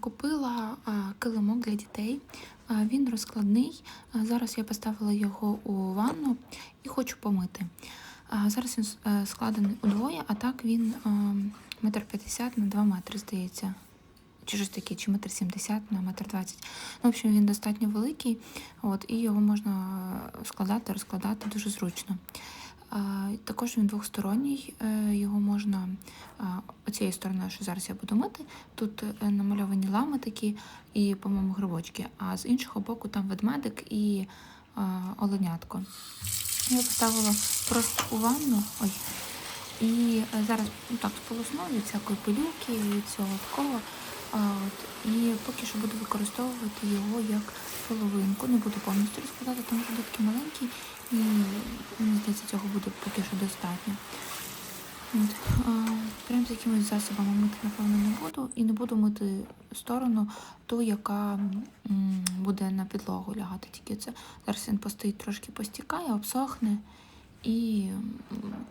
Купила килимок для дітей. Він розкладний. Зараз я поставила його у ванну і хочу помити. Зараз він е, складений удвоє, а так він метр п'ятдесят на 2 метри, здається. Чи щось таке, чи метр сімдесят на метр двадцять. Ну, в общем, він достатньо великий, от, і його можна складати, розкладати дуже зручно. Також він двохсторонній, е, його можна оцією стороною, що зараз я буду мити. Тут е, намальовані лами такі і, по-моєму, грибочки, а з іншого боку там ведмедик і оленятко. Я поставила просто у ванну. Ой. І е, зараз ну, так сполосну всякої пилюки, від цього такого. А, от, і поки що буду використовувати його як половинку. Не буду повністю розкладати, тому що такий маленький, і мені здається, цього буде поки що достатньо. От, прям з якимись засобами мити, напевно, не буду. І не буду мити сторону ту, яка буде на підлогу лягати. Тільки це зараз він постоїть трошки постікає, обсохне і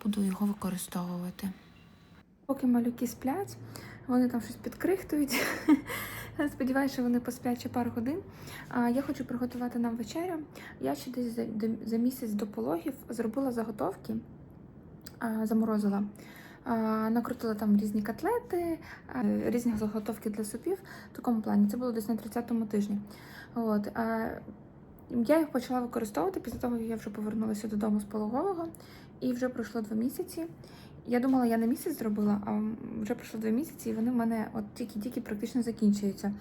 буду його використовувати. Поки малюки сплять, вони там щось підкрихтують. Сподіваюся, що вони посплять ще пару годин. Я хочу приготувати нам вечерю. Я ще десь за, місяць до пологів зробила заготовки, заморозила. Накрутила там різні котлети, різні заготовки для супів в такому плані. Це було десь на 30-му тижні. От, я їх почала використовувати після того, як я вже повернулася додому з пологового, і вже пройшло два місяці. Я думала, я на місяць зробила, а вже пройшло два місяці, і вони в мене от тільки-тільки практично закінчуються.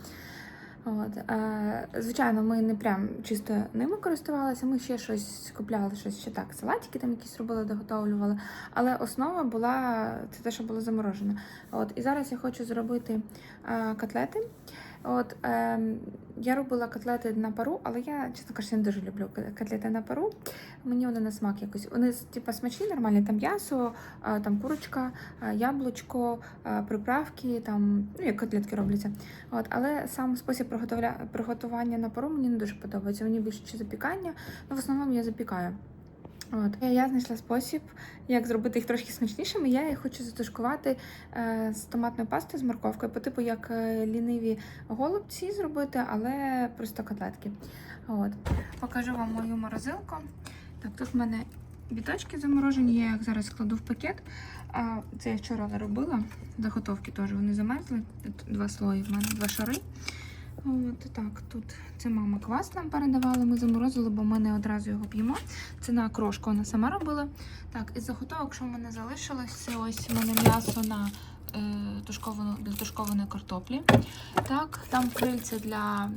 От, е, звичайно, ми не прям чисто ними користувалися, ми ще щось купляли, щось ще так, салатики там якісь робили, доготовлювали. Але основа була це те, що було заморожено. От, і зараз я хочу зробити е, котлети. От, е, я робила котлети на пару, але я, чесно кажучи, не дуже люблю котлети на пару. Мені вони на смак якось. Вони типу, смачні, нормальні, там м'ясо, е, там курочка, е, яблучко, е, приправки, там, ну, як котлетки робляться. От, але сам спосіб приготування на пару мені не дуже подобається. Мені більше запікання, ну в основному я запікаю. От. Я знайшла спосіб, як зробити їх трошки смачнішими. Я їх хочу затушкувати е, з томатною пастою з морковкою, по типу як е, ліниві голубці зробити, але просто котлетки. От. Покажу вам мою морозилку. Так, тут в мене біточки заморожені, я їх зараз складу в пакет. Це я вчора робила. Заготовки теж вони замерзли. Тут два слої в мене, два шари. От так, тут це мама квас нам передавала, ми заморозили, бо ми не одразу його п'ємо. Це на крошку вона сама робила. Так, із заготовок, що в мене залишилось, це ось у мене м'ясо на е, тушковану, для тушкованої картоплі. Так, там крильця для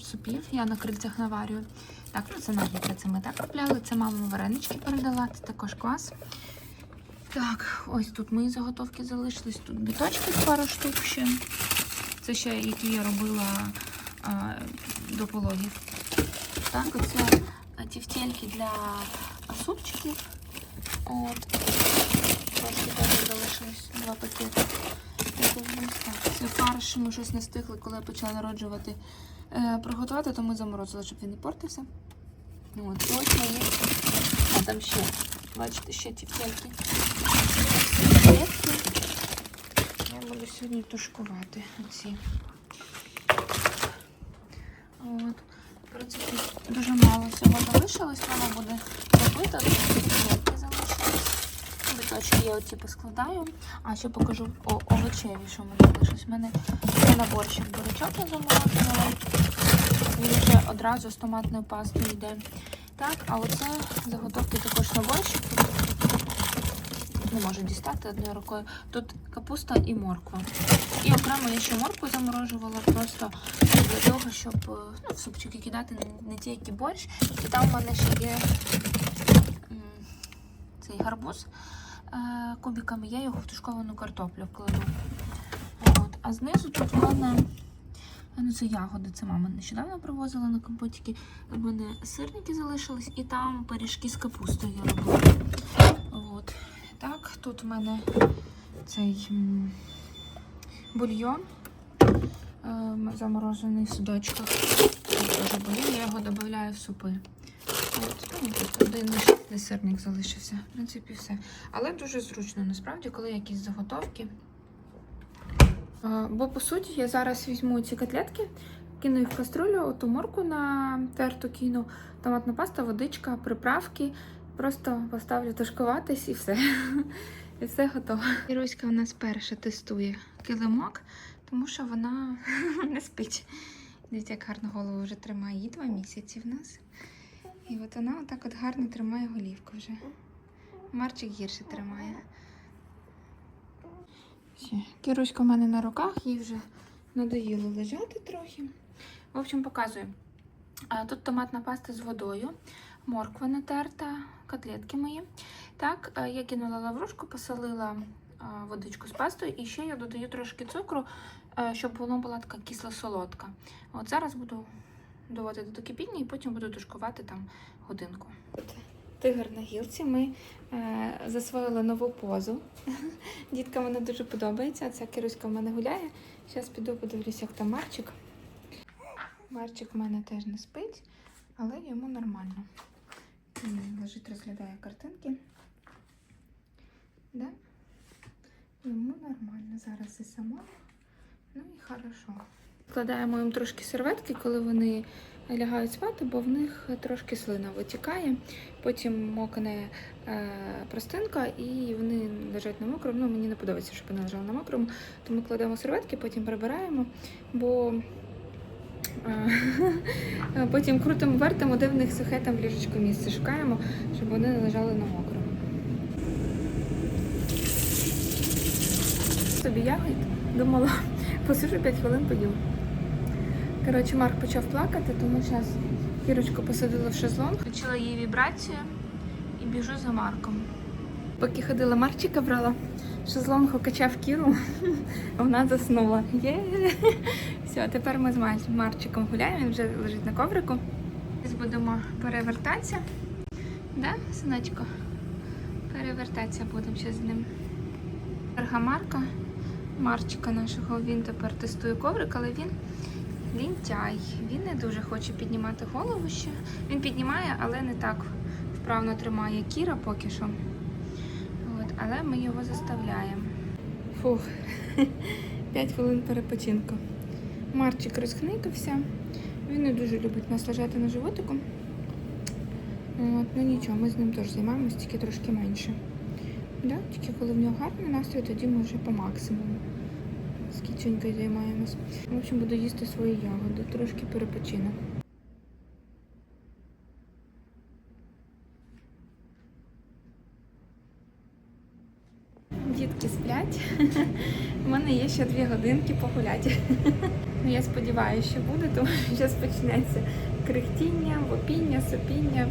супів, я на крильцях наварюю. Так, ну це нагідка, це ми так купляли. Це мама варенички передала, це також квас. Так, ось тут мої заготовки залишились. Тут біточки пару штук ще. Це ще які я робила а, до пологів. Так, оце тівтельки для супчиків. От. Трошки теж залишилось два пакети. Це фарш, ми щось не встигли, коли я почала народжувати. Е, приготувати, то ми заморозили, щоб він не портився. От, ось мої. А там ще, бачите, ще тівтельки. Буду сьогодні тушкувати оці. От. В принципі, дуже мало всього залишилось, воно буде робити. Тут залишилось. Біточки я оці поскладаю. А ще покажу овочеві, що в мене залишилось. У мене є наборчик бурячок я заморозила. Він вже одразу з томатною пастою йде. Так, а оце заготовки також наборчик. Не можу дістати одною рукою. Тут капуста і морква. І окремо я ще моркву заморожувала просто для того, щоб е, ну, в супчики кидати не, тільки борщ. І там в мене ще є цей гарбуз е, кубиками. Я його в тушковану картоплю вкладу. От. А знизу тут в мене ну, це ягоди, це мама нещодавно привозила на компотики. У мене сирники залишились, і там пиріжки з капустою я робила. От. Так, тут в мене цей бульйон ем, заморожений в судочках. Теж бульйон, я його додаю в супи. Ну, тут один лише сирник залишився. В принципі, все. Але дуже зручно, насправді, коли якісь заготовки. Бо по суті я зараз візьму ці котлетки, кину їх в каструлю, оту морку на терту кину, томатна паста, водичка, приправки. Просто поставлю тушкуватись і все. І все готово. Іруська у нас перша тестує килимок, тому що вона не спить. Дивіться, як гарно голову вже тримає. Їй два місяці в нас. І от вона отак от гарно тримає голівку вже. Марчик гірше тримає. Кіруська в мене на руках, їй вже надоїло лежати трохи. В общем, показую. Тут томатна паста з водою, морква натерта, котлетки мої. Так, е, я кинула лаврушку, посолила водичку з пастою і ще я додаю трошки цукру, е, щоб воно була така кисло-солодка. От зараз буду доводити до кипіння і потім буду тушкувати там годинку. Тигр на гілці. Ми е, засвоїли нову позу. Діткам вона дуже подобається. Ця кируська в мене гуляє. Зараз піду подивлюся, як там Марчик. Марчик в мене теж не спить, але йому нормально. Лежить, розглядає картинки. Да? Йому нормально. Зараз і сама. Ну і хорошо. Вкладаємо їм трошки серветки, коли вони лягають спати, бо в них трошки слина витікає. Потім мокне е, простинка і вони лежать на мокрому. Ну, мені не подобається, щоб вони лежали на мокрому. Тому кладемо серветки, потім прибираємо, бо потім крутимо, вертимо, де в них сухе там в ліжечку місце шукаємо, щоб вони не лежали на мокрому. Собі ягід думала, посижу 5 хвилин поїм. Коротше, Марк почав плакати, тому зараз Кірочку посадила в шезлонг. Включила її вібрацію і біжу за Марком. Поки ходила Марчика брала, шезлонг укачав Кіру, вона заснула. Є. Все, тепер ми з Марчиком гуляємо, він вже лежить на коврику. Зараз будемо перевертатися. Да, синочко? Перевертатися будемо ще з ним. Марка, Марчика нашого, він тепер тестує коврик, але він лінтяй. Він не дуже хоче піднімати голову ще. Він піднімає, але не так вправно тримає Кіра поки що. От, але ми його заставляємо. Фух, 5 хвилин перепочинку. Марчик розхникався. Він не дуже любить нас лежати на животику. От, ну нічого, ми з ним теж займаємося, тільки трошки менше. Да? Тільки коли в нього гарний настрій, тоді ми вже по максимуму з кіченькою займаємось. В общем, буду їсти свої ягоди, трошки перепочину. Дітки сплять. У мене є ще дві годинки погуляти. Ну, Я сподіваюся, що буде, тому що зараз почнеться крихтіння, вопіння, сопіння.